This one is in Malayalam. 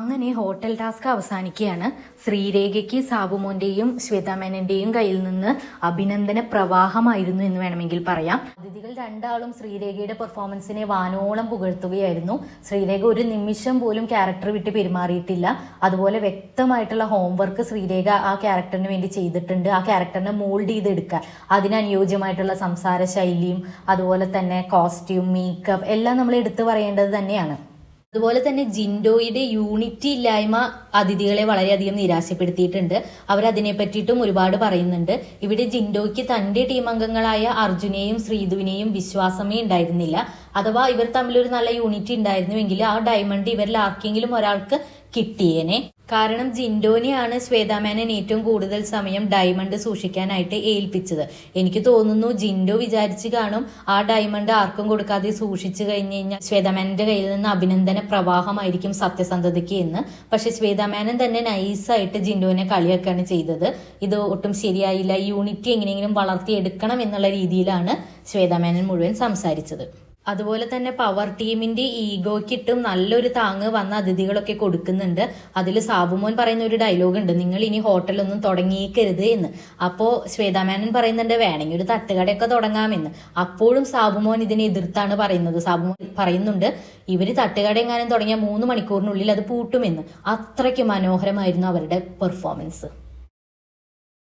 അങ്ങനെ ഹോട്ടൽ ടാസ്ക് അവസാനിക്കുകയാണ്. ശ്രീരേഖയ്ക്ക് സാബുമോന്റെയും ശ്വേതാമേനന്റെയും കയ്യിൽ നിന്ന് അഭിനന്ദന പ്രവാഹമായിരുന്നു എന്ന് വേണമെങ്കിൽ പറയാം. അതിഥികൾ രണ്ടാളും ശ്രീരേഖയുടെ പെർഫോമൻസിനെ വാനോളം പുകഴ്ത്തുകയായിരുന്നു. ശ്രീരേഖ ഒരു നിമിഷം പോലും ക്യാരക്ടർ വിട്ട് പെരുമാറിയിട്ടില്ല. അതുപോലെ വ്യക്തമായിട്ടുള്ള ഹോംവർക്ക് ശ്രീരേഖ ആ ക്യാരക്ടറിന് വേണ്ടി ചെയ്തിട്ടുണ്ട്. ആ ക്യാരക്ടറിനെ മോൾഡ് ചെയ്തെടുക്കാൻ അതിനനുയോജ്യമായിട്ടുള്ള സംസാര ശൈലിയും അതുപോലെ തന്നെ കോസ്റ്റ്യൂം മേക്കപ്പ് എല്ലാം നമ്മൾ എടുത്തു പറയേണ്ടത് തന്നെയാണ്. അതുപോലെ തന്നെ ജിൻഡോയുടെ യൂണിറ്റി ഇല്ലായ്മ അതിഥികളെ വളരെയധികം നിരാശപ്പെടുത്തിയിട്ടുണ്ട്. അവർ അതിനെ പറ്റിയിട്ടും ഒരുപാട് പറയുന്നുണ്ട്. ഇവിടെ ജിൻഡോയ്ക്ക് തന്റെ ടീം അംഗങ്ങളായ അർജുനെയും ശ്രീധുവിനെയും വിശ്വാസമേ ഉണ്ടായിരുന്നില്ല. അഥവാ ഇവർ തമ്മിൽ ഒരു നല്ല യൂണിറ്റി ഉണ്ടായിരുന്നുവെങ്കിൽ ആ ഡയമണ്ട് ഇവരിൽ ആർക്കെങ്കിലും ഒരാൾക്ക് കിട്ടിയേനെ. കാരണം ജിൻഡോനെയാണ് ശ്വേതാമേനൻ ഏറ്റവും കൂടുതൽ സമയം ഡയമണ്ട് സൂക്ഷിക്കാനായിട്ട് ഏൽപ്പിച്ചത്. എനിക്ക് തോന്നുന്നു ജിൻഡോ വിചാരിച്ചു കാണും ആ ഡയമണ്ട് ആർക്കും കൊടുക്കാതെ സൂക്ഷിച്ചു കഴിഞ്ഞു കഴിഞ്ഞാൽ ശ്വേതാമേനന്റെ കയ്യിൽ നിന്ന് അഭിനന്ദന പ്രവാഹമായിരിക്കും സത്യസന്ധതയ്ക്ക് എന്ന്. പക്ഷെ ശ്വേതാമേനൻ തന്നെ നൈസായിട്ട് ജിൻഡോനെ കളിയാക്കാണ് ചെയ്തത്. ഇത് ഒട്ടും ശരിയായില്ല. യൂണിറ്റി എങ്ങനെയെങ്കിലും വളർത്തിയെടുക്കണം എന്നുള്ള രീതിയിലാണ് ശ്വേതാമേനൻ മുഴുവൻ സംസാരിച്ചത്. അതുപോലെ തന്നെ പവർ ടീമിന്റെ ഈഗോയ്ക്കിട്ടും നല്ലൊരു താങ്ങ് വന്ന അതിഥികളൊക്കെ കൊടുക്കുന്നുണ്ട്. അതിൽ സാബുമോൻ പറയുന്ന ഒരു ഡയലോഗ് ഉണ്ട്. നിങ്ങൾ ഇനി ഹോട്ടലൊന്നും തുടങ്ങിയേക്കരുത് എന്ന്. അപ്പോ ശ്വേതാമേനൻ പറയുന്നുണ്ട് വേണമെങ്കിൽ ഒരു തട്ടുകടയൊക്കെ തുടങ്ങാമെന്ന്. അപ്പോഴും സാബുമോൻ ഇതിനെ എതിർത്താണ് പറയുന്നത്. സാബുമോൻ പറയുന്നുണ്ട് ഇവർ തട്ടുകട എങ്ങാനും തുടങ്ങിയ മൂന്ന് മണിക്കൂറിനുള്ളിൽ അത് പൂട്ടുമെന്ന്. അത്രയ്ക്ക് മനോഹരമായിരുന്നു അവരുടെ പെർഫോമൻസ്